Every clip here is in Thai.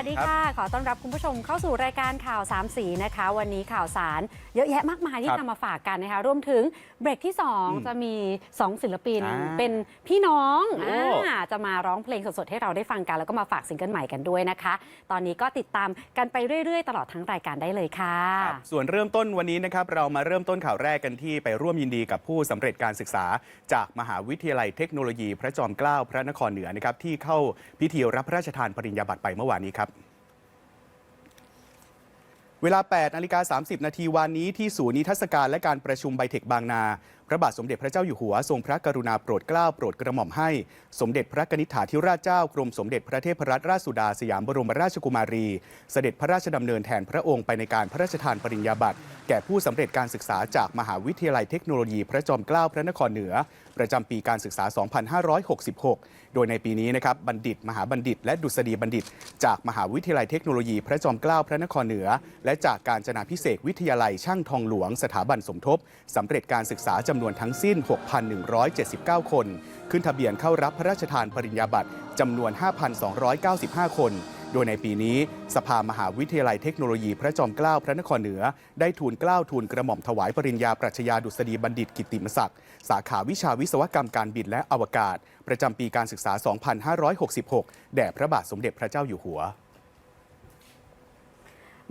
สวัสดีค่ะ ขอต้อนรับคุณผู้ชมเข้าสู่รายการข่าวสามสีนะคะ วันนี้ข่าวสารเยอะแยะมากมายที่ครับนำมาฝากกันนะคะ รวมถึงเบรกที่อืม2จะมี 2 ศิลปินอ่าเป็นพี่น้องโอ้อ่าจะมาร้องเพลงสดๆ ให้เราได้ฟังกัน แล้วก็มาฝากซิงเกิลใหม่กันด้วยนะคะ ตอนนี้ก็ติดตามกันไปเรื่อยๆ ตลอดทั้งรายการได้เลยค่ะครับส่วนเริ่มต้นวันนี้นะครับเรามาเริ่มต้นข่าวแรกกันที่ไปร่วมยินดีกับผู้สำเร็จการศึกษา จากมหาวิทยาลัยเทคโนโลยี พระจอมเกล้าพระนครเหนือนะครับที่เข้าพิธีรับพระราชทานปริญญาบัตรไปเมื่อวานนี้ครับ เวลา8นาฬิกา30 นาทีวันนี้ที่ศูนย์นิทรรศการและการประชุมไบเทคบางนา ระบาทสมเด็จพระเจ้าอยู่หัวทรงพระกรุณาโปรดเกล้าโปรดกระหม่อมให้ สมเด็จพระกนิษฐาธิราชเจ้ากรมสมเด็จพระเทพรัตนราชสุดาสยามบรมราชกุมารี เสด็จพระราชดำเนินแทนพระองค์ไปในการพระราชทานปริญญาบัตรแก่ผู้สำเร็จการศึกษาจากมหาวิทยาลัยเทคโนโลยีพระจอมเกล้าพระนครเหนือ ประจำปีการศึกษา 2566 โดยในปีนี้นะครับบัณฑิต มหาบัณฑิต และดุษฎีบัณฑิต จากมหาวิทยาลัยเทคโนโลยีพระจอมเกล้าพระนครเหนือ และจากการจนาพิเศษวิทยาลัยช่างทองหลวง สถาบันสมทบสำเร็จการศึกษาจำำนวนทั้งสิ้น 6,179 คน ขึ้นทะเบียนเข้ารับพระราชทานปริญญาบัตรจำนวน 5,295 คน โดยในปีนี้ สภามหาวิทยาลัยเทคโนโลยีพระจอมเกล้าพระนครเหนือ ได้ทูลเกล้าทูลกระหม่อมถวายปริญญาปรัชญาดุษฎีบัณฑิตกิตติมศักดิ์สาขาวิชาวิศวกรรมการบินและอวกาศ ประจำปีการศึกษา 2566 แด่พระบาทสมเด็จพระเจ้าอยู่หัว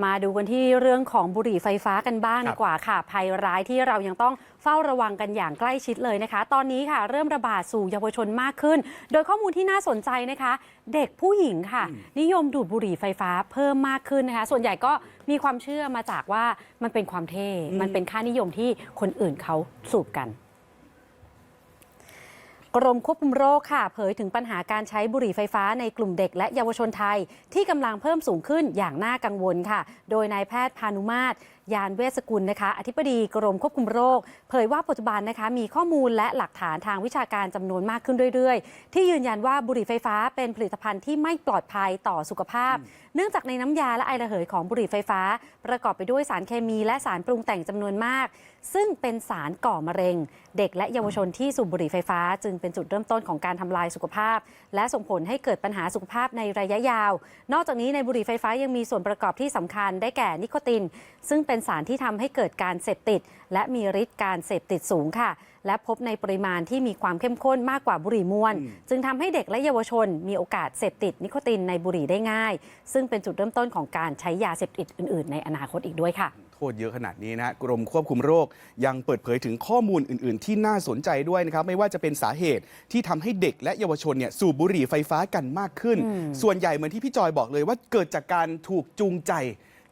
มาดูกันที่เรื่องของบุหรี่ไฟฟ้ากันบ้างครัดีบกว่าค่ะ ภัยร้ายที่เรายังต้องเฝ้าระวังกันอย่างใกล้ชิดเลยนะคะ ตอนนี้ค่ะ เริ่มระบาดสู่เยาวชนมากขึ้น โดยข้อมูลที่น่าสนใจนะคะ เด็กผู้หญิงค่ะ นิยมดูดบุหรี่ไฟฟ้าเพิ่มมากขึ้นนะคะ ส่วนใหญ่ก็มีความเชื่อมาจากว่ามันเป็นความเท่อืมมันเป็นค่านิยมที่คนอื่นเขาสูบกัน กรมควบคุมโรคค่ะ เผยถึงปัญหาการใช้บุหรี่ไฟฟ้าในกลุ่มเด็กและเยาวชนไทย ที่กำลังเพิ่มสูงขึ้นอย่างน่ากังวลค่ะ โดยนายแพทย์พานุมาตรยานเวสกุลนะคะ อธิบดีกรมควบคุมโรค เผยว่าปัจจุบันนะคะ มีข้อมูลและหลักฐานทางวิชาการจำนวนมากขึ้นเรื่อยๆ ที่ยืนยันว่าบุหรี่ไฟฟ้าเป็นผลิตภัณฑ์ที่ไม่ปลอดภัยต่อสุขภาพ เนื่องจากในน้ำยาและไอระเหยของบุหรี่ไฟฟ้า ประกอบไปด้วยสารเคมีและสารปรุงแต่งจำนวนมาก ซึ่งเป็นสารก่อมะเร็ง เด็กและเยาวชนที่สูบบุหรี่ไฟฟ้าจึงเป็นจุดเริ่มต้นของการทำลายสุขภาพ และส่งผลให้เกิดปัญหาสุขภาพในระยะยาว นอกจากนี้ในบุหรี่ไฟฟ้ายังมีส่วนประกอบที่สำคัญได้แก่นิโคติน ซึ่งเป็นสารที่ทำให้เกิดการเสพติด และมีฤทธิ์การเสพติดสูงค่ะ และพบในปริมาณที่มีความเข้มข้นมากกว่าบุหรี่มวน จึงทำให้เด็กและเยาวชน มีโอกาสเสพติดนิโคตินในบุหรี่ได้ง่าย ซึ่งเป็นจุดเริ่มต้นของการใช้ยาเสพติดอื่น ๆ ในอนาคตอีกด้วยค่ะโทษเยอะขนาดนี้นะฮะกรมควบคุมโรคยังเปิดเผยถึงข้อมูลอื่น ๆ ที่น่าสนใจด้วยนะครับ ไม่ว่าจะเป็นสาเหตุที่ทำให้เด็กและเยาวชนเนี่ยสูบบุหรี่ไฟฟ้ากันมากขึ้น ส่วนใหญ่เหมือนที่พี่จอยบอกเลยว่าเกิดจากการถูกจูงใจ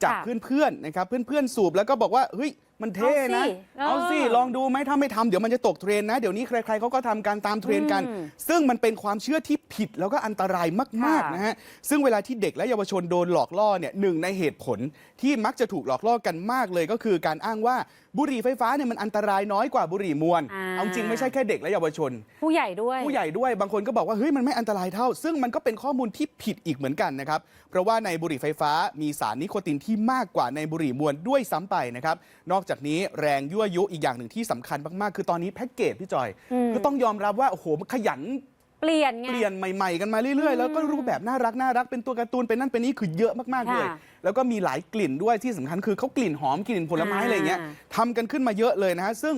จากค่ะเพื่อนๆนะครับเพื่อนๆสูบแล้วก็บอกว่าเฮ้ย มันเท่นะ เอาสิเอาสิเออลองดูไหมถ้าไม่ทำเดี๋ยวมันจะตกเทรนด์นะ เดี๋ยวนี้ใครๆเขาก็ทำการตามเทรนด์กันอืมซึ่งมันเป็นความเชื่อที่ผิดแล้วก็อันตรายมากค่ะๆนะฮะ ซึ่งเวลาที่เด็กและเยาวชนโดนหลอกล่อเนี่ยหนึ่งในเหตุผลที่มักจะถูกหลอกล่อกันมากเลยก็คือการอ้างว่า บุหรี่ไฟฟ้าเนี่ยมันอันตรายน้อยกว่าบุหรี่มวน อ่า เอาจริงไม่ใช่แค่เด็กและเยาวชน ผู้ใหญ่ด้วย ผู้ใหญ่ด้วยบางคนก็บอกว่าเฮ้ยมันไม่อันตรายเท่า ซึ่งมันก็เป็นข้อมูลที่ผิดอีกเหมือนกันนะครับ เพราะว่าในบุหรี่ไฟฟ้ามีสารนิโคตินที่มากกว่าในบุหรี่มวนด้วยซ้ำไปนะครับ นอกจากนี้แรงยั่วยุอีกอย่างหนึ่งที่สำคัญมากๆ คือตอนนี้แพ็กเกจพี่จอย อืมคือต้องยอมรับว่า โอ้โหมันขยัน เปลี่ยนไง เปลี่ยนใหม่ๆกันมาเรื่อยๆ แล้วก็รูปแบบน่ารักน่ารักเป็นตัวการ์ตูนเป็นนั่นเป็นนี่คือเยอะมากๆเลย ค่ะแล้วก็มีหลายกลิ่นด้วยที่สำคัญคือเขากลิ่นหอมกลิ่นผลไม้อ่าอะไรเงี้ยทำกันขึ้นมาเยอะเลยนะฮะซึ่ง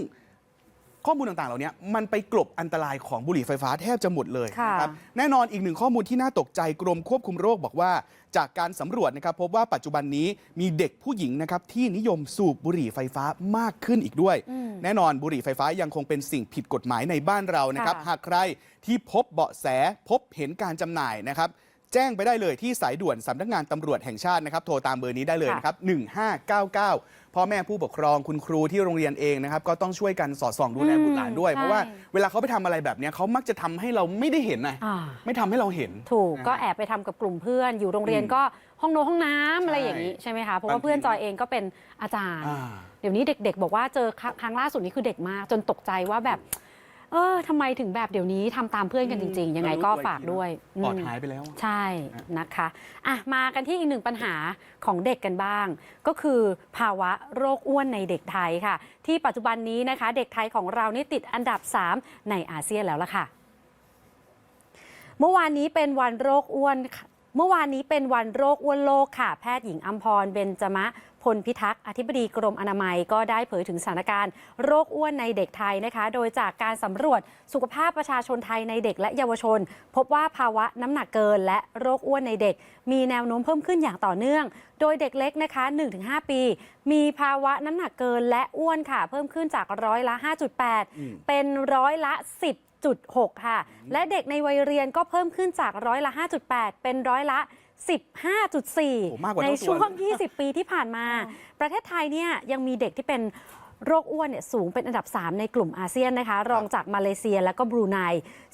ข้อมูลต่างๆ เหล่านี้มันไปกลบอันตรายของบุหรี่ไฟฟ้าแทบจะหมดเลยค่ะนะครับแน่นอนอีกหนึ่งข้อมูลที่น่าตกใจกรมควบคุมโรคบอกว่า จากการสำรวจนะครับพบว่าปัจจุบันนี้มีเด็กผู้หญิงนะครับที่นิยมสูบบุหรี่ไฟฟ้ามากขึ้นอีกด้วย แน่นอนบุหรี่ไฟฟ้ายังคงเป็นสิ่งผิดกฎหมายในบ้านเรานะครับค่ะหากใครที่พบเบาะแสพบเห็นการจำหน่ายนะครับแจ้งไปได้เลยที่สายด่วนสำนักงานตำรวจแห่งชาตินะครับ โทรตามเบอร์นี้ได้เลยนะครับ 1599 พ่อแม่ผู้ปกครองคุณครูที่โรงเรียนเองนะครับก็ต้องช่วยกันสอดส่องดูแลอืมบุตรหลานด้วยใช่เพราะว่าเวลาเขาไปทำอะไรแบบเนี้ยเขามักจะทำให้เราไม่ได้เห็นนะอ่า ไม่ทำให้เราเห็น ถูกนะก็แอบไปทำกับกลุ่มเพื่อน อยู่โรงเรียนก็ห้องโน้ห้องน้ำอะไรใช่อย่างนี้ใช่ไหมคะเพราะบางว่าทีเพื่อนจอยเองก็เป็นอาจารย์ อ่า เดี๋ยวนี้เด็ก ๆ บอกว่าเจอครั้งครั้งล่าสุดนี้คือเด็กมาก จนตกใจว่าแบบ เออทำไมถึงแบบเดี๋ยวนี้ทำตามเพื่อนกันจริง ๆ ยังไงก็ฝากด้วยปลอดม หายไปแล้ว ใช่นะคะอะมากันที่อีกหนึ่งปัญหาของเด็กกันบ้าง ก็คือภาวะโรคอ้วนในเด็กไทยค่ะ ที่ปัจจุบันนี้นะคะ เด็กไทยของเรานี่ติดอันดับ 3 ในอาเซียนแล้วล่ะค่ะ เมื่อวานนี้เป็นวันโรคอ้วนเมื่อวานนี้เป็นวันโรคอ้วนโลกค่ะ แพทย์หญิงอัมพรเบญจมะ พลพิทักษ์อธิบดีกรมอนามัยก็ได้เผยถึงสถานการณ์โรคอ้วนในเด็กไทยนะคะ โดยจากการสำรวจสุขภาพประชาชนไทยในเด็กและเยาวชน พบว่าภาวะน้ำหนักเกิน และโรคอ้วนในเด็ก มีแนวโน้มเพิ่มขึ้นอย่างต่อเนื่อง โดยเด็กเล็กนะคะ 1-5 ปี มีภาวะน้ำหนักเกินและอ้วนค่ะ เพิ่มขึ้นจากร้อยละ 5.8 เป็นร้อยละ 10.6 ค่ะ และเด็กในวัยเรียนก็เพิ่มขึ้นจากร้อยละ 5.8 เป็นร้อยละโอ้มากกว่า 15.4 ในเท่าตัวช่วง 20 ปีที่ผ่านมา ประเทศไทยเนี่ยยังมีเด็กที่เป็นโรคอ้วนเนี่ยสูงเป็นอันดับ 3 ในกลุ่มอาเซียนนะคะ รองจากมาเลเซียและก็บรูไน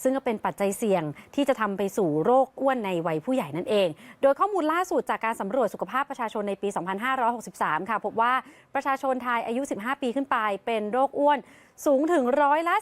ซึ่งก็เป็นปัจจัยเสี่ยงที่จะทำไปสู่โรคอ้วนในวัยผู้ใหญ่นั่นเอง โดยข้อมูลล่าสุดจากการสำรวจสุขภาพประชาชนในปี 2563 ค่ะ พบว่าประชาชนไทยอายุ 15 ปีขึ้นไปเป็นโรคอ้วน สูงถึงร้อยละ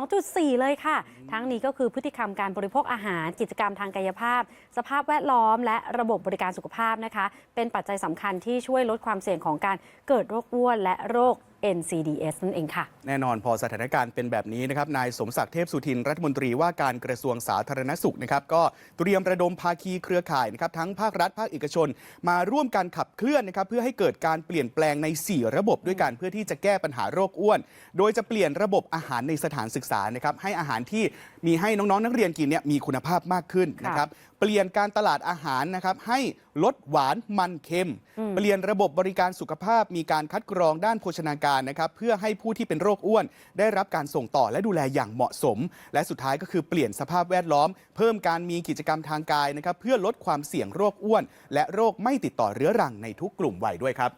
42.4 เลยค่ะ ทั้งนี้ก็คือพฤติกรรมการบริโภคอาหาร กิจกรรมทางกายภาพ สภาพแวดล้อม และระบบบริการสุขภาพนะคะ เป็นปัจจัยสำคัญที่ช่วยลดความเสี่ยงของการเกิดโรคอ้วนและโรค NCDS นั่นเองค่ะ แน่นอนพอสถานการณ์เป็นแบบนี้นะครับ นายสมศักดิ์เทพสุทินรัฐมนตรีว่าการกระทรวงสาธารณสุขนะครับ ก็เตรียมระดมภาคีเครือข่ายนะครับทั้งภาครัฐภาคเอกชน มาร่วมกันขับเคลื่อนนะครับเพื่อให้เกิดการเปลี่ยนแปลงใน 4 ระบบด้วยกันเพื่อที่จะแก้ปัญหาโรคอ้วน โดยจะเปลี่ยนระบบอาหารในสถานศึกษานะครับให้อาหารที่มีให้น้องๆนักเรียนกินเนี่ยมีคุณภาพมากขึ้นนะครับ เปลี่ยนการตลาดอาหารนะครับให้ลดหวานมันเค็ม เปลี่ยนระบบบริการสุขภาพมีการคัดกรองด้านโภชนาการนะครับเพื่อให้ผู้ที่เป็นโรคอ้วน ได้รับการส่งต่อและดูแลอย่างเหมาะสม และสุดท้ายก็คือเปลี่ยนสภาพแวดล้อม เพิ่มการมีกิจกรรมทางกายนะครับเพื่อลดความเสี่ยงโรคอ้วน และโรคไม่ติดต่อเรื้อรังในทุกกลุ่มวัยด้วยครับ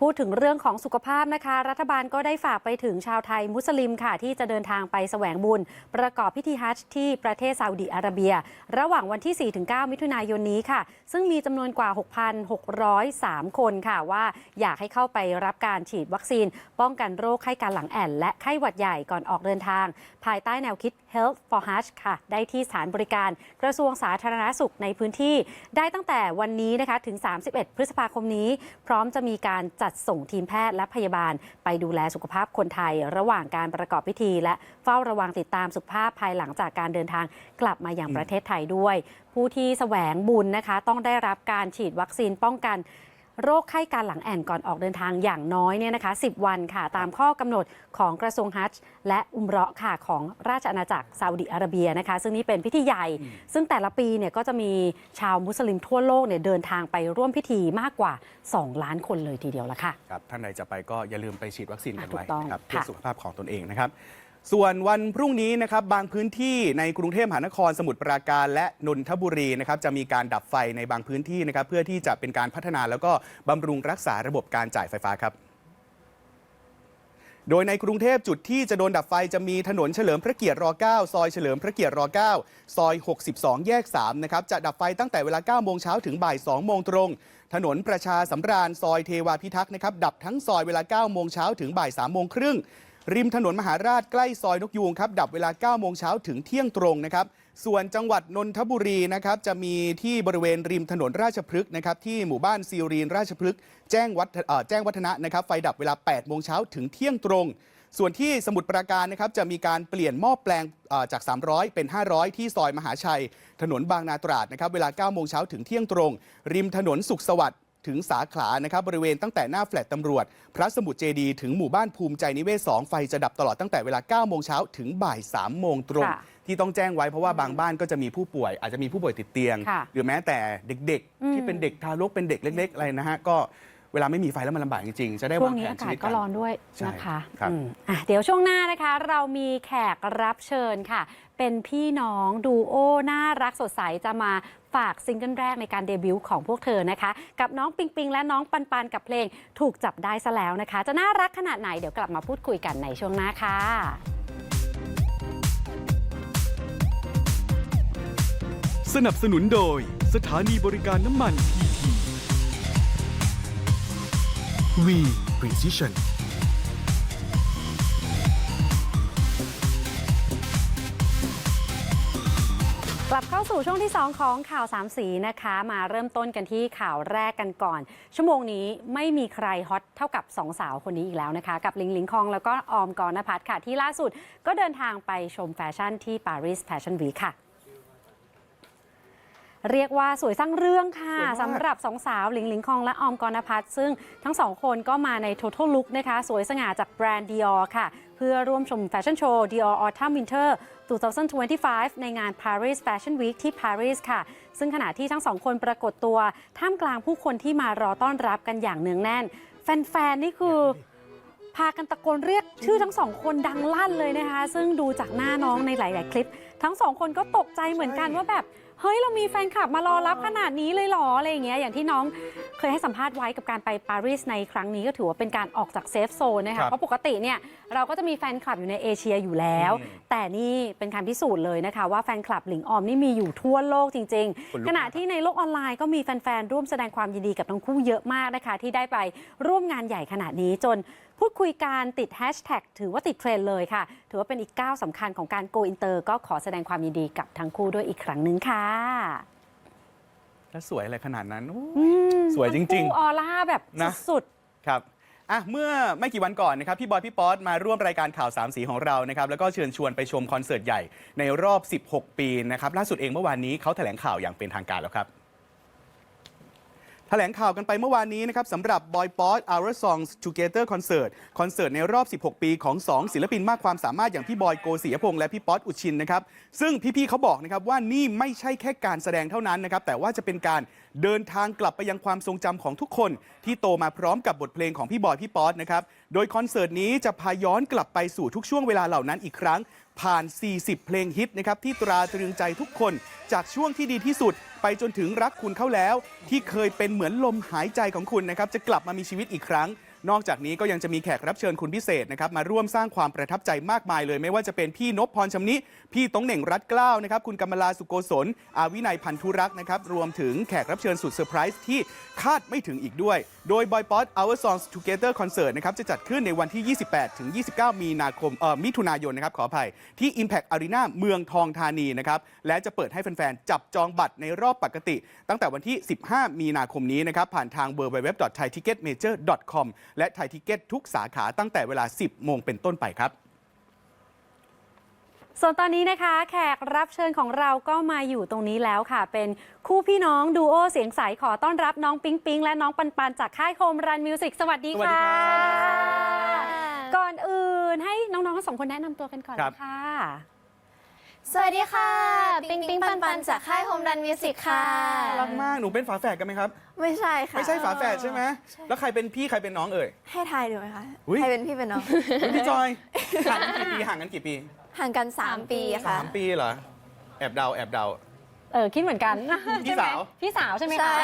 พูดถึงเรื่องของสุขภาพนะคะ รัฐบาลก็ได้ฝากไปถึงชาวไทยมุสลิมค่ะ ที่จะเดินทางไปแสวงบุญ ประกอบพิธีฮัจญ์ที่ประเทศซาอุดิอาระเบีย ระหว่างวันที่ 4-9 มิถุนายนนี้ค่ะ ซึ่งมีจำนวนกว่า 6,603 คนค่ะว่าอยากให้เข้าไปรับการฉีดวัคซีน ป้องกันโรคไข้การหลังแอนและไข้หวัดใหญ่ก่อนออกเดินทาง ภายใต้แนวคิด Health for Hajj ค่ะ ได้ที่สถานบริการกระทรวงสาธารณสุขในพื้นที่ ได้ตั้งแต่วันนี้นะคะถึง 31 พฤษภาคมนี้ พร้อมจะมีการจัดส่งทีมแพทย์และพยาบาล ไปดูแลสุขภาพคนไทย ระหว่างการประกอบพิธี และเฝ้าระวังติดตามสุขภาพภายหลังจากการเดินทางกลับมาอย่างประเทศไทยด้วย ผู้ที่แสวงบุญนะคะ ต้องได้รับการฉีดวัคซีนป้องกัน โรคไข้การหลังแอนก่อนออกเดินทางอย่างน้อยเนี่ยนะคะ 10 วันค่ะ ตามข้อกำหนดของกระทรวงฮัจญ์และอุมเราะห์ค่ะของราชอาณาจักรซาอุดิอาระเบียนะคะ ซึ่งนี่เป็นพิธีใหญ่ ซึ่งแต่ละปีเนี่ยก็จะมีชาวมุสลิมทั่วโลกเนี่ยเดินทางไปร่วมพิธีมากกว่า 2 ล้านคนเลยทีเดียวละค่ะครับท่านใดจะไปก็อย่าลืมไปฉีดวัคซีนกันไว้ถูกต้องนะครับเพื่อค่ะสุขภาพของตนเองนะครับ ส่วนวันพรุ่งนี้นะครับบางพื้นที่ในกรุงเทพมหานครสมุทรปราการและนนทบุรีนะครับจะมีการดับไฟในบางพื้นที่นะครับเพื่อที่จะเป็นการพัฒนาแล้วก็บำรุงรักษาระบบการจ่ายไฟฟ้าครับโดยในกรุงเทพจุดที่จะโดนดับไฟจะมีถนนเฉลิมพระเกียรติร9ซอยเฉลิมพระเกียรติร9ซอย 62 แยก 3 นะครับ จะดับไฟตั้งแต่เวลา9โมงเช้าถึงบ่าย2โมงตรง ถนนประชาสำราญซอยเทวาพิทักษ์นะครับ ดับทั้งซอยเวลา9โมงเช้าถึงบ่าย3โมงครึ่ง ริมถนนมหาราชใกล้ซอยนกยูงครับ ดับเวลา9โมงเช้าถึงเที่ยงตรงนะครับ ส่วนจังหวัดนนทบุรีนะครับจะมีที่บริเวณริมถนนราชพฤกษ์นะครับที่หมู่บ้านซีรีนราชพฤกษ์แจ้งวัฒแจ้งวัฒนะนะครับไฟดับเวลา8โมงเช้าถึงเที่ยงตรง ส่วนที่สมุทรปราการนะครับจะมีการเปลี่ยนหม้อแปลงจาก 300 เป็น 500 ที่ซอยมหาชัย ถนนบางนาตราดนะครับเวลา9โมงเช้าถึงเที่ยงตรง ริมถนนสุขสวัสดิ์ ถึงสาขลานะครับบริเวณตั้งแต่หน้าแฟลตตำรวจ พระสมุทรเจดีย์ถึงหมู่บ้านภูมิใจนิเวศ 2 ไฟจะดับตลอดตั้งแต่เวลา 9 โมงเช้าถึงบ่าย 3 โมงตรง ค่ะที่ต้องแจ้งไว้เพราะว่าบางบ้านก็จะมีผู้ป่วย อาจจะมีผู้ป่วยติดเตียง ค่ะหรือแม้แต่เด็กอืๆ ม ที่เป็นเด็กทารกเป็นเด็กเล็ก ๆ อะไรนะฮะก็เวลาไม่มีไฟแล้วมันลำบากจริงๆจะได้ช่ววางงนี้แผนอาชีกาศวิตก็กันร้อนด้วยใช่นะคะครับ อืมอะเดี๋ยวช่วงหน้านะคะ เรามีแขกรับเชิญค่ะ เป็นพี่น้องดูโอน่ารักสดใสจะมาฝากซิงเกิลแรกในการเดบิวต์ของพวกเธอนะคะ กับน้องปิงปิงและน้องปันปันกับเพลงถูกจับได้ซะแล้วนะคะ จะน่ารักขนาดไหนเดี๋ยวกลับมาพูดคุยกันในช่วงหน้าค่ะสนับสนุนโดยสถานีบริการน้ำมันพีที V Precision ลับเข้าสู่ช่วงที่ 2 ของข่าวสามสีนะคะ มาเริ่มต้นกันที่ข่าวแรกกันก่อน ชั่วโมงนี้ไม่มีใครฮอตเท่ากับสองสาวคนนี้อีกแล้วนะคะ กับลิงลิงคองแล้วก็ออมกรณพัฒน์ค่ะ ที่ล่าสุดก็เดินทางไปชมแฟชั่นที่ปารีสแฟชั่นวีคค่ะเรียกว่าสวยสร้างเรื่องค่ะสวยมากสำหรับสองสาวหลิงหลิงคองและออมกรณพัฒน์ซึ่งทั้งสองคนก็มาใน Total Look นะคะ สวยสง่าจากแบรนด์ Dior ค่ะ เพื่อร่วมชมแฟชั่นโชว์ Dior Autumn Winter 2025 ในงาน Paris Fashion Week ที่ Paris ค่ะ ซึ่งขณะที่ทั้งสองคนปรากฏตัว ท่ามกลางผู้คนที่มารอต้อนรับกันอย่างเนืองแน่น แฟน ๆ นี่คือพากันตะโกนเรียกชื่อทั้งสองคนดังลั่นเลยนะคะ ซึ่งดูจากหน้าน้องในหลาย ๆ คลิป ทั้งสองคนก็ตกใจเหมือนกันว่าแบบ เฮ้ยเรามีแฟนคลับมารอรับขนาดนี้เลยเหรออะไรอย่างเงี้ยอย่างที่น้องเคยให้สัมภาษณ์ไว้กับการไปปารีสในครั้งนี้ก็ถือว่าเป็นการออกจากเซฟโซนนะครัคะบเพราะปกติเนี่ยเราก็จะมีแฟนคลับอยู่ในเอเชียอยู่แล้ว อืมแต่นี่เป็นการพิสูจน์เลยนะคะ ว่าแฟนคลับหลิงออมนี่มีอยู่ทั่วโลกจริงขนลุกๆขณะที่ในโลกออนไลน์ก็มีแฟน ๆ ร่วมแสดงความยินดีกับทั้งคู่เยอะมากนะคะ ที่ได้ไปร่วมงานใหญ่ขนาดนี้จนพูดคุยการติดแฮชแท็กถือว่าติดเทรนด์เลยค่ะ ถือว่าเป็นอีกก้าวสำคัญของการโกอินเตอร์ก็ขอแสดงความยินดีกับทั้งคู่ด้วยอีกครั้งหนึ่งค่ะแล้วสวยอะไรขนาดนั้นโอ้อืมสวยจริงๆทั้คู่ออร่าแบบนะ สุดครับอะเมื่อไม่กี่วันก่อนนะครับพี่บอยพี่ป๊อตมาร่วมรายการข่าวสามสีของเรานะครับแล้วก็เชิญชวนไปชมคอนเสิร์ตใหญ่ในรอบ 16 ปีนะครับล่าสุดเองเมื่อวานนี้เขาแถลงข่าวอย่างเป็นทางการแล้วครับ แถลงข่าวกันไปเมื่อวานนี้นะครับสำหรับ Boy p o d Our Songs Together Concert คอนเสิร์ตในรอบ 16 ปีของ 2 ศิลปินมากความสามารถอย่างพี่บอยโกศิยพงษ์และพี่ป๊อตอุชินนะครับ ซึ่งพี่ๆเขาบอกนะครับว่านี่ไม่ใช่แค่การแสดงเท่านั้นนะครับ แต่ว่าจะเป็นการเดินทางกลับไปยังความทรงจำของทุกคน ที่โตมาพร้อมกับบทเพลงของพี่บอยพี่ป๊อตนะครับ โดยคอนเสิร์ตนี้จะพาย้อนกลับไปสู่ทุกช่วงเวลาเหล่านั้นอีกครั้ง ผ่าน 40 เพลงฮิตนะครับที่ตราตรึงใจทุกคน จากช่วงที่ดีที่สุด ไปจนถึงรักคุณเข้าแล้ว ที่เคยเป็นเหมือนลมหายใจของคุณนะครับจะกลับมามีชีวิตอีกครั้ง นอกจากนี้ก็ยังจะมีแขกรับเชิญคุณพิเศษนะครับมาร่วมสร้างความประทับใจมากมายเลย ไม่ว่าจะเป็นพี่นพพรชำนิ พี่ตงเหน่งรัตเกล้านะครับคุณกำมลาสุโกศลอาวินัยพันธุรักษ์นะครับรวมถึงแขกรับเชิญสุดเซอร์ไพรส์ที่คาดไม่ถึงอีกด้วย โดย Boy p o d Our Songs Together Concert นะครับจะจัดขึ้นในวันที่ 28 ถึง 29 มีนาคมเอ่อมิถุนายนนะครับขออภัยที่ Impact Arena เมืองทองธานีนะครับและจะเปิดให้แฟนๆจับจองบัตรในรอบปกติ ตั้งแต่วันที่ 15 มีนาคมนี้นะครับผ่านทาง www.thaiticketmajor.com และ Thai Ticket ทุกสาขาตั้งแต่เวลา 10 โมงเป็นต้นไปครับส่วนตอนนี้นะคะ แขกรับเชิญของเราก็มาอยู่ตรงนี้แล้วค่ะ เป็นคู่พี่น้องดูโอเสียงใสขอต้อนรับน้องปิ๊งปิ๊งและน้องปันปันจากค่ายโฮมรันมิวสิกสวัสดีสวัสดีค่ะครับก่อนอื่นให้น้องๆทั้งสองคนแนะนำตัวกันก่อนครับค่ะ สวัสดีค่ะ ปิงปิงปันปันจากค่ายโฮมรันมิวสิกค่ะรักมาก หนูเป็นฝาแฝดกันไหมครับ ไม่ใช่ค่ะไม่ใช่ฝาแฝดใช่ไหม แล้วใครเป็นพี่ใครเป็นน้องเอ่ย ให้ทายดูไหมคะ อุ๊ย ใครเป็นพี่เป็นน้องอุ๊ยพี่จอย ห่างกันกี่ปีห่างกันกี่ปีห่างกัน 3 ปีค่ะ สามปีเหรอ แอบเดาแอบเดา เออคิดเหมือนกันพี่สาว พี่สาวใช่ไหมใช่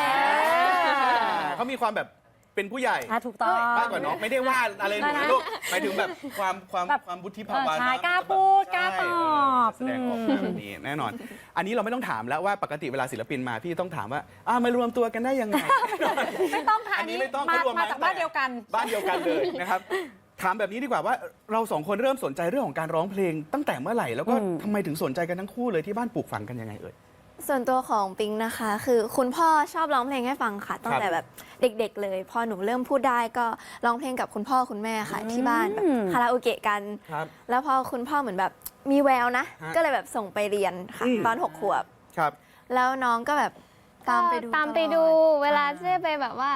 คะเขามีความแบบ เป็นผู้ใหญ่อะถูกต้อง มากกว่าน้องไม่ได้ว่าอะไรหนูนะลูกหมายถึงแบบความความแบบความวุฒิภาวะเออใช่นะกล้าพูดกล้าตอบใช่เแสดงออกมาแบบนี้แน่นอน อันนี้เราไม่ต้องถามแล้วว่าปกติเวลาศิลปินมาพี่ต้องถามว่าอ่ามารวมตัวกันได้ยังไง ไม่ต้องค่ะอันนี้ไม่ต้องมาเขรวมาจากบ้านเดียวกัน บ้านเดียวกันเลยนะครับ ถามแบบนี้ดีกว่าว่าเราสองคนเริ่มสนใจเรื่องของการร้องเพลงตั้งแต่เมื่อไหร่แล้วก็อืม ทำไมถึงสนใจกันทั้งคู่เลยที่บ้านปลูกฝังกันยังไงเอ่ย ส่วนตัวของปิงนะคะ คือคุณพ่อชอบร้องเพลงให้ฟังค่ะตั้งแต่แบบเด็ก ๆ เลย พอหนูเริ่มพูดได้ก็ร้องเพลงกับคุณพ่อคุณแม่ค่ะ ที่บ้านแบบคาราโอเกะกัน ครับ แล้วพอคุณพ่อเหมือนแบบมีแววนะ ฮะก็เลยแบบส่งไปเรียนค่ะอืม ตอนหกขวบ ครับ แล้วน้องก็แบบตามไปดูก็ตามไปดู ตลอเวลาเจ๊ไปแบบว่า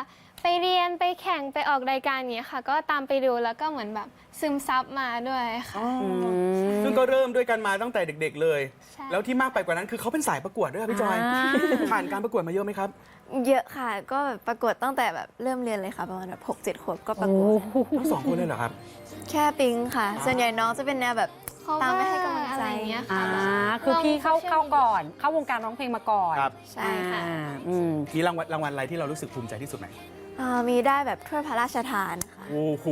ไปเรียนไปแข่งไปออกรายการอย่างเงี้ยค่ะ ก็ตามไปดูแล้วก็เหมือนแบบซึมซับมาด้วยค่ะ ซึ่งก็เริ่มด้วยกันมาตั้งแต่เด็ก ๆ เลย ใช่ แล้วที่มากไปกว่านั้นคือเขาเป็นสายประกวดด้วยอะพี่จอย อ่า ผ่านการประกวดมาเยอะไหมครับ เยอะค่ะ ก็แบบประกวดตั้งแต่แบบเริ่มเรียนเลยค่ะ ประมาณแบบหกเจ็ดขวบก็ประโอ้กวดโหทั้งสองคนเลยเหรอครับ แค่ปิ๊งค่ะ ส่วนใหญ่น้องจะเป็นแนวแบบ cover ตามไปให้กำลังใจอะไรอย่างเงี้ยอ่าค่ะ คือพี่เข้าลง social เข้าก่อน เข้าวงการร้องเพลงมาก่อนครับ ใช่ค่ะ อ่าอืมมีรางวัลรางวัลอะไรที่เรารู้สึกภูมิใจที่สุดไหม อ่ามีได้แบบถ้วยพระราชทานค่ะ โอ้โห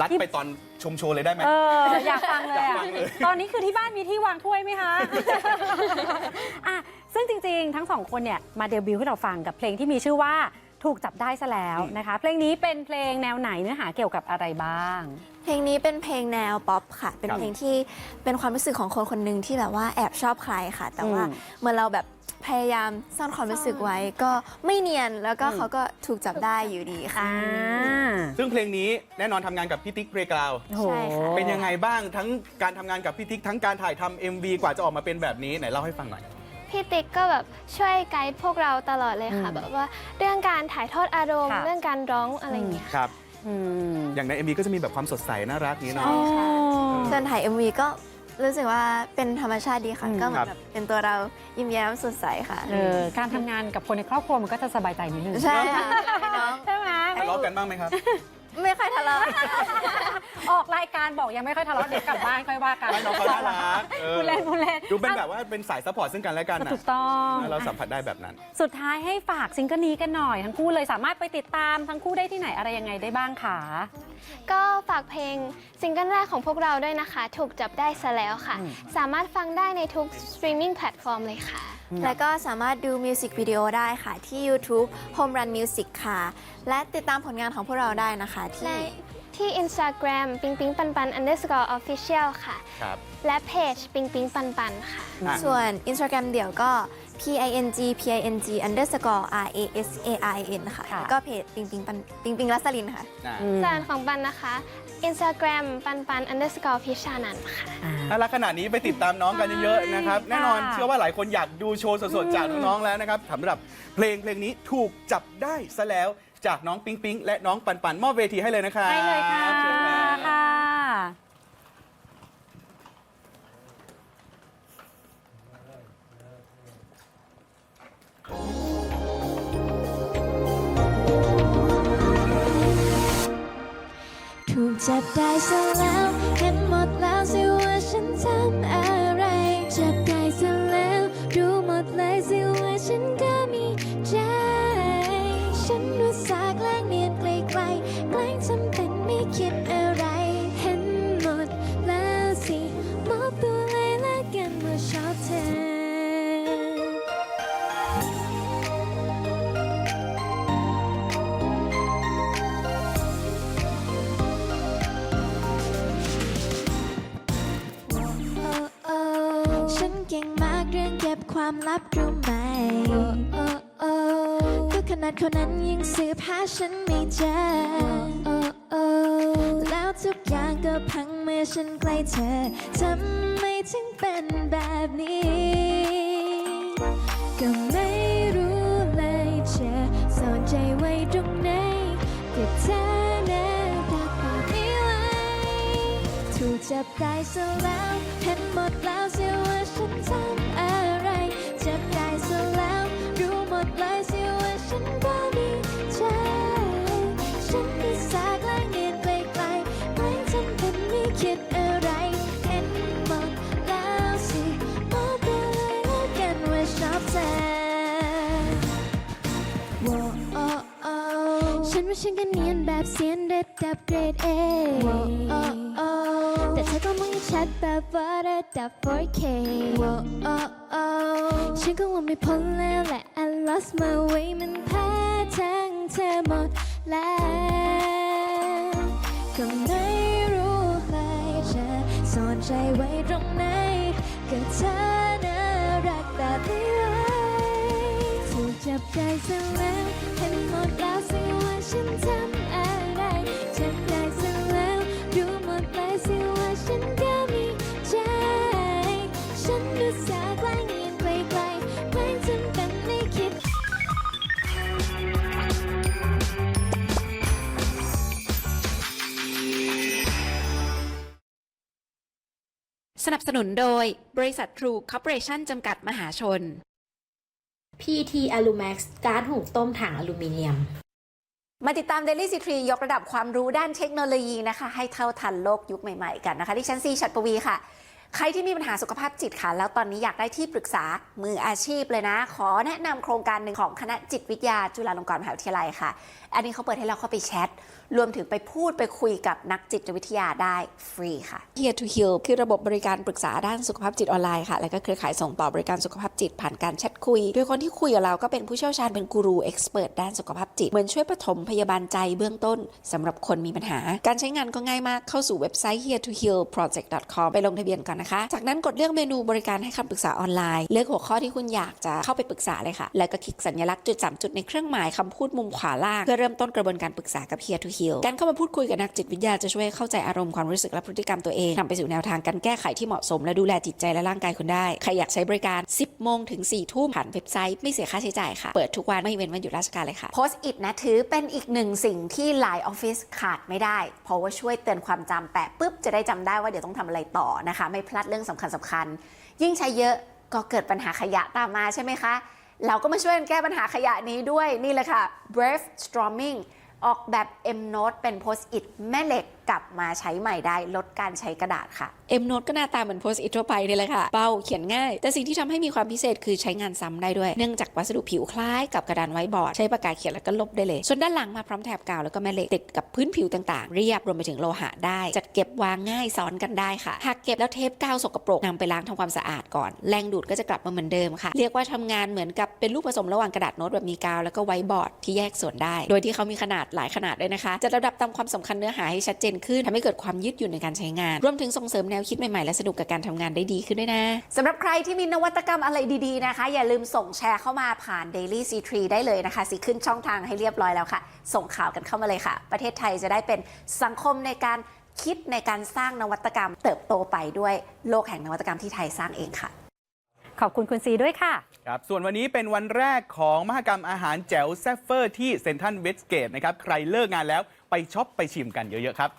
รัดไปตอนชมโชว์เลยได้ไหม เอออยากฟังเลยอยากอะฟังเลย ตอนนี้คือที่บ้านมีที่วางถ้วยไหมคะ อะซึ่งจริงๆ ทั้งสองคนเนี่ยมาเดบิวต์ให้เราฟังกับเพลงที่มีชื่อว่า ถูกจับได้ซะแล้วนะคะ เพลงนี้เป็นเพลงแนวไหนเนื้อหาเกี่ยวกับอะไรบ้าง เพลงนี้เป็นเพลงแนวป๊อปค่ะ เป็นครับเพลงที่เป็นความรู้สึกของคนคนหนึ่งที่แบบว่าแอบชอบใครค่ะ แต่ว่าอืมเมื่อเราแบบพยายามซ่อนความรู้สึกไว้ก็ไม่เนียนแล้วก็อืมเขาก็ถูกจับได้อยู่ดีค่ะอ่าซึ่งเพลงนี้แน่นอนทำงานกับพี่ติ๊กเรกราวโอ้โหใช่ค่ะเป็นยังไงบ้างทั้งการทำงานกับพี่ติ๊กทั้งการถ่ายทำ MV กว่าจะออกมาเป็นแบบนี้ไหนเล่าให้ฟังหน่อยเพพี่ติ๊กก็แบบช่วยไกด์พวกเราตลอดเลยค่ะอืมแบบว่าเรื่องการถ่ายทอดอารมณ์ ค่ะ เรื่องการร้องอะไรอย่างเงี้ยครับ อืมอย่างใน MV ก็จะมีแบบความสดใสน่ารักนี้เนาะใช่ค่ะอ๋อส่วนถ่าย MV ก็รู้สึกว่าเป็นธรรมชาติดีค่ะ อืม ก็เหมือครันบ แบบเป็นตัวเรายิ้มแย้มสดใสค่ะ เออการทำงานกับคนในครอบครัวมันก็จะสบายใจนิดนึงใช่ค่ะพี่น้อง ใช่ไหมทะเลาะกันบ้างไหมครับ ไม่ค่อยทะเลาะ ออกรายการบอกยังไม่ค่อยทะเลาะเดี๋ยวกลับบ้านค่อยว่ากันไม่น้องเขาน่ารักเออพูดเล่นพูดเล่นดูเป็นแบบว่าเป็นสายซัพพอร์ตซึ่งกันและกันนะถูกต้องเราสัมผัสได้แบบนั้น สุดท้ายให้ฝากซิงเกิลนี้กันหน่อยทั้งคู่เลยสามารถไปติดตามทั้งคู่ได้ที่ไหนอะไรยังไงได้บ้างคะก็ฝากเพลงซิงเกิลแรกของพวกเราด้วยนะคะ ถูกจับได้ซะแล้วค่ะอืมสามารถฟังได้ในทุกสตรีมมิ่งแพลตฟอร์มเลยค่ะ แล้วก็สามารถดูมิวสิกวิดีโอได้ค่ะ ที่ YouTube Home Run Music ค่ะ และติดตามผลงานของพวกเราได้นะคะในที่ ที่ Instagram ปิงปิงปันปัน underscore official ค่ะ ครับ และเพจปิงปิงปันปันค่ะ อะ ส่วน Instagram เดี่ยวก็ p i n g p i n g underscore r a s a i n ค่ะค่ะ แล้วก็เพจปิงปิงปันปิงปิงรัสลินค่ะ อะอืมส่วนของปันนะคะ Instagram ปันปัน underscore พิชานันท์ค่ะ อ่า น่ารักขนาดนี้ไปติดตามน้องกันเยอะๆนะครับใช่แน่นอนค่ะ เชื่อว่าหลายคนอยากดูโชว์สดๆจากน้องๆแล้วนะครับสำหรับเพลงเพลงนี้ถูกจับได้ซะแล้ว จากน้องปิ๊งปิ๊งและน้องปันปันมอบเวทีให้เลยนะครับให้เลยค่ะเชิญครับค่ะ ถูกจับได้ซะแล้ว เห็นหมดแล้วสิว่าฉันทำอะไร ฉันไม่เจอแล้วทุกอย่างก็พังเมื่อฉันใกล้เธอทำไมถึงเป็นแบบนี้ ก็ไม่รู้เลยเธอสอนใจไว้ตรงไหนก็เธอน่ารักแบบนี้เลยถูกจับได้ซะแล้วเห็นหมดแล้วสิว่าฉันทำอะไร จับได้ซะแล้วรู้หมดเลย ว่าฉันก็เนียนแบบเซียนระดับเกรด A โว้โอ้โอ้แต่เธอก็มองชัดแบบว่าระดับ 4K ฉันก็ว่าไม่พ้นแล้วแหละ I lost my way มันแพ้ทั้งเธอหมดแล้วก็ไม่รู้เลยจะสอนใจไว้ตรงไหนก็เธอน่ารักแบบนี้เลยถูกจับได้ซะแล้วเห็นหมดแล้วสิ ฉันทำอะไรจับได้ซะแล้วรู้หมดเลยสิว่าฉันก็มีใจ ฉันดูสาแกล้งเนียนไกลๆแกล้งทำเป็นไม่คิด สนับสนุนโดยบริษัททรูคอร์ปอเรชั่นจำกัดมหาชน PT Alumax ก๊าซหุงต้มถังอลูมิเนียม มาติดตาม Daily c 3ยกระดับความรู้ด้านเทคโนโลยีนะคะ ให้เท่าทันโลกยุคใหม่ๆกันนะคะที่ชั้นซีชัดปวีค่ะ ใครที่มีปัญหาสุขภาพจิตค่ะ แล้วตอนนี้อยากได้ที่ปรึกษามืออาชีพเลยนะ ขอแนะนำโครงการหนึ่งของคณะจิตวิทยาจุฬาลงกรณ์มหาวิทยาลัยค่ะ อันนี้เขาเปิดให้เราเข้าไปแชทรวมถึงไปพูดไปคุยกับนักจิตวิทยาได้ฟรีค่ะ Here to Heal คือระบบบริการปรึกษาด้านสุขภาพจิตออนไลน์ค่ะ และก็เครือข่ายส่งต่อบริการสุขภาพจิตผ่านการแชทคุย โดยคนที่คุยกับเราก็เป็นผู้เชี่ยวชาญเป็นกูรูเอ็กซ์เพรสด้านสุขภาพจิต เหมือนช่วยปฐมพยาบาลใจเบื้องต้นสำหรับคนมีปัญหา การใช้งานก็ง่ายมากเข้าสู่เว็บไซต์ here to heal project com ไปลงทะเบียนก่อนนะคะ จากนั้นกดเลือกเมนูบริการให้คำปรึกษาออนไลน์ เลือกหัวข้อที่คุณอยากจะเข้าไปปรึกษาเลยค่ะ แล้วก็คลิกสัญลักษณ์จุดสามจุดในเครื่องหมายคำพูดมุมขวาล่างเพื่อเริ่มต้นกระบวนการปรึกษากับ Here to Heal การเข้ามาพูดคุยกับนักจิตวิทยาจะช่วยให้เข้าใจอารมณ์ความรู้สึกและพฤติกรรมตัวเองนำไปสู่แนวทางการแก้ไขที่เหมาะสม และดูแลจิตใจและร่างกายคุณได้ ใครอยากใช้บริการ 10 โมงถึง 4 ทุ่มผ่านเว็บไซต์ไม่เสียค่าใช้จ่ายค่ะ เปิดทุกวันไม่เว้นวันหยุดราชการเลยค่ะโพสต์อิทนะถือเป็นอีกหนึ่งสิ่งที่หลายออฟฟิศขาดไม่ได้ เพราะว่าช่วยเตือนความจำแปะปุ๊บจะได้จำได้ว่าเดี๋ยวต้องทำอะไรต่อนะคะ ไม่พลาดเรื่องสำคัญสคัญๆยิ่งใช้เยอะก็เกิดปัญหาขยะตามมาใช่ไหมคะ เราก็มาช่วยกันแก้ปัญหาขยะนี้ด้วยนี่เลยค่ะ Brave Storming ออกแบบ M Note เป็นโพสต์อิทแม่เหล็กกลับมาใช้ใหม่ได้ลดการใช้กระดาษค่ะเอ็มโนตก็หน้าตาเหมือนโพสต์อิททั่วไปนี่แหละค่ะ เบาเขียนง่าย แต่สิ่งที่ทำให้มีความพิเศษคือใช้งานซ้ำได้ด้วย เนื่องจากวัสดุผิวคล้ายกับกระดานไว้บอร์ด ใช้ปากกาเขียนแล้วก็ลบได้เลย ส่วนด้านหลังมาพร้อมแถบกาวแล้วก็แม่เหล็กติดกับพื้นผิวต่างๆ เรียบรวมไปถึงโลหะได้ จัดเก็บวางง่ายซ้อนกันได้ค่ะ หากเก็บแล้วเทปกาวสกปรกนำไปล้างทำความสะอาดก่อน แรงดูดก็จะกลับมาเหมือนเดิมค่ะ เรียกว่าทำงานเหมือนกับเป็นลูกผสมระหว่างกระดาษโน้ตแบบมีกาวแล้วก็ไว้บอร์ดที่แยกส่วนได้ โดยที่เขามีขนาดหลายขนาดด้วยนะคะ จัดระดับตามความสำคัญเนื้อหาให้ชัดเจนขึ้นทำให้เกิดความยืดหยุ่นในการใช้งาน รวมถึงส่งเสริมแนวคิดใหม่ๆและสนุกกับการทำงานได้ดีขึ้นด้วยนะสำหรับใครที่มีนวัตกรรมอะไรดีๆนะคะ อย่าลืมส่งแชร์เข้ามาผ่าน Daily C3 ได้เลยนะคะสิขึ้นช่องทางให้เรียบร้อยแล้วค่ะ ส่งข่าวกันเข้ามาเลยค่ะ ประเทศไทยจะได้เป็นสังคมในการคิดในการสร้างนวัตกรรม เติบโตไปด้วยโลกแห่งนวัตกรรมที่ไทยสร้างเองค่ะ อบคุณคุณซีด้วยค่ะ ครับ ส่วนวันนี้เป็นวันแรกของมหกรรมอาหารแจ๋วแซฟเฟอร์ที่เซนทันเวสเกตนะครับ ใครเลิกงานแล้วไปช็อปไปชิมกันเยอะ ๆ ครับ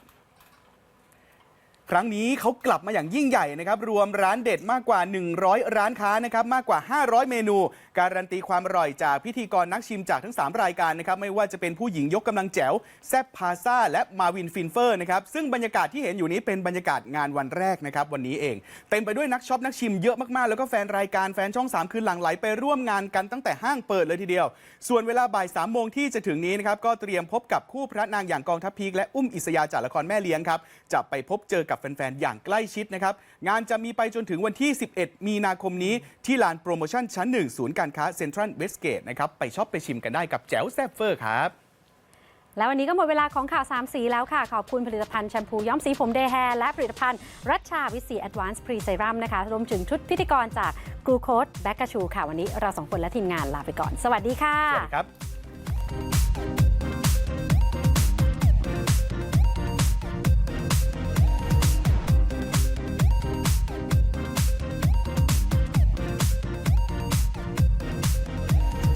ครั้งนี้เขากลับมาอย่างยิ่งใหญ่นะครับ รวมร้านเด็ดมากกว่า 100 ร้านค้านะครับ มากกว่า 500 เมนู การันตีความอร่อยจากพิธีกรนักชิมจากทั้ง 3 รายการนะครับ ไม่ว่าจะเป็นผู้หญิงยกกำลังแจ๋ว แซบพาซาและมาวินฟินเฟอร์นะครับ ซึ่งบรรยากาศที่เห็นอยู่นี้เป็นบรรยากาศงานวันแรกนะครับ วันนี้เอง เต็มไปด้วยนักช็อปนักชิมเยอะมากๆ แล้วก็แฟนรายการแฟนช่อง 3 คือหลั่งไหลไปร่วมงานกันตั้งแต่ห้างเปิดเลยทีเดียว ส่วนเวลาบ่าย3โมงที่จะถึงนี้นะครับก็เตรียมพบกับคู่พระนางอย่างกองทัพพีคและอุ้มอิสยาจากละครแม่เลี้ยงครับจะไปพบเจอกับแฟน ๆ อย่างใกล้ชิดนะครับ งานจะมีไปจนถึงวันที่ 11 มีนาคมนี้ที่ลานโปรโมชั่นชั้น 1 ศูนย์การค้าเซ็นทรัลเวสเกตนะครับ ไปช็อปไปชิมกันได้กับแจ๋วแซบเฟอร์ครับ แล้ววันนี้ก็หมดเวลาของข่าว 3 สีแล้วค่ะ ขอบคุณผลิตภัณฑ์แชมพูย้อมสีผมเดย์แฮร์และผลิตภัณฑ์รัชชาวิสีแอดวานซ์พรีเซรัมนะคะรวมถึงชุดพิธีกรจากกรูโคดแบคกาชูค่ะวันนี้เราสองคนและทีมงานลาไปก่อน สวัสดีค่ะสวัสดีครับ